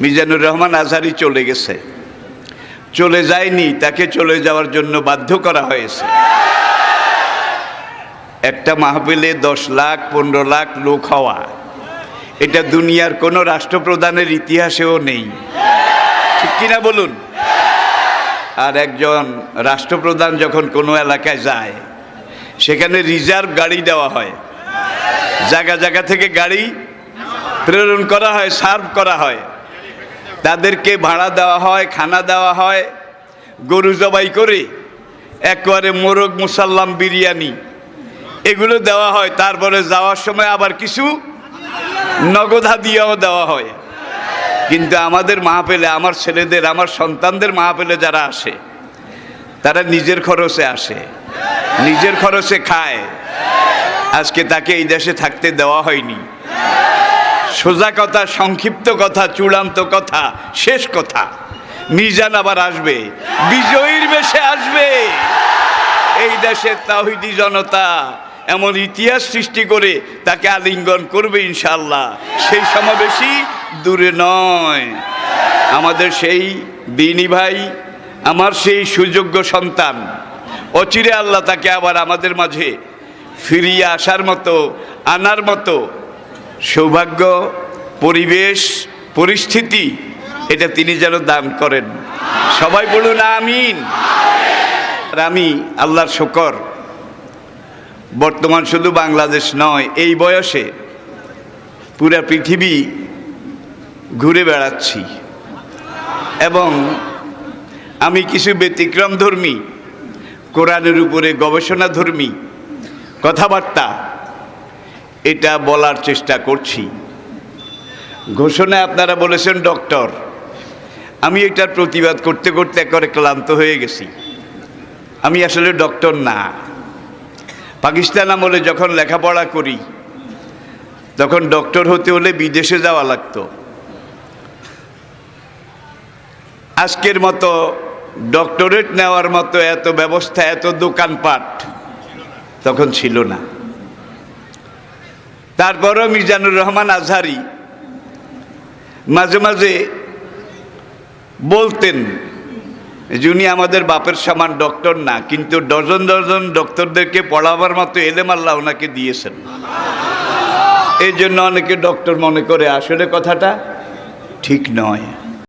মিজানুর রহমান আজহারি চলে গেছে। চলে যায়নি, তাকে চলে যাওয়ার জন্য বাধ্য করা হয়েছে। একটা মাহফিলে দশ লাখ, পনেরো লাখ লোক হওয়া, এটা দুনিয়ার কোনো রাষ্ট্রপ্রধানের ইতিহাসেও নেই। ঠিক কিনা বলুন? আর একজন রাষ্ট্রপ্রধান যখন কোনো এলাকায় যায়, সেখানে রিজার্ভ গাড়ি দেওয়া হয়। জায়গা জায়গা থেকে গাড়ি প্রেরণ করা হয়, সার্ভ করা হয়। তাদেরকে ভাড়া দেওয়া হয়, খানা দেওয়া হয়, গরু জবাই করে, একবারে মোরগ মুসাল্লাম বিরিয়ানি। এগুলো দেওয়া হয়, তারপরে যাওয়ার সময় আবার কিছু নগদা দিয়েও দেওয়া হয়। কিন্তু আমাদের মাহফিলে, আমার ছেলেদের, আমার সন্তানদের মাহফিলে যারা আসে, তারা নিজের খরচে আসে, নিজের খরচে খায়। আজকে তাকে এই দেশে থাকতে দেওয়া হয়নি। সোজা কথা, সংক্ষিপ্ত কথা, চূড়ান্ত কথা, শেষ কথা। মিজান আবার আসবে, বিজয়ীর বেশে আসবে। এই দেশের তাহিদি জনতা এমন ইতিহাস সৃষ্টি করে তাকে আলিঙ্গন করবে ইনশাল্লাহ সেই সমাবেশই দূরে নয়। আমাদের সেই দিনী ভাই, আমার সেই সুযোগ্য সন্তান। অচিরে আল্লাহ তাকে আবার আমাদের মাঝে ফিরিয়ে আসার মতো, আনার মতো সৌভাগ্য, পরিবেশ, পরিস্থিতি, এটা তিনি যেন দান করেন। সবাই বলুন আমিন। আর আমি আল্লাহর শকর। বর্তমান শুধু বাংলাদেশ নয়, এই বয়সে পুরা পৃথিবী ঘুরে বেড়াচ্ছি। এবং আমি কিছু ব্যতিক্রম ধর্মী কোরআনের উপরে গবেষণা ধর্মী কথাবার্তা এটা বলার চেষ্টা করছি। ঘোষণায় আপনারা বলেছেন, ডক্টর, আমি এটার প্রতিবাদ করতে করতে একবারে ক্লান্ত হয়ে গেছি। আমি আসলে ডক্টর না। পাকিস্তান আমলে যখন লেখাপড়া করি, তখন ডক্টর হতে হলে বিদেশে যাওয়া লাগতো। আজকের মতো ডক্টরেট নেওয়ার মতো এত ব্যবস্থা, এত দোকানপাট তখন ছিল না। তারপরও মিজানুর রহমান আজহারি মাঝে মাঝে বলতেন যিনি আমাদের বাপের সমান ডক্টর না, কিন্তু ডজন ডজন ডক্টরদেরকে পড়াবার মতো এলেম আল্লাহ ওনাকে দিয়েছেন। এই জন্য অনেকে ডক্টর মনে করে, আসলে কথাটা ঠিক নয়।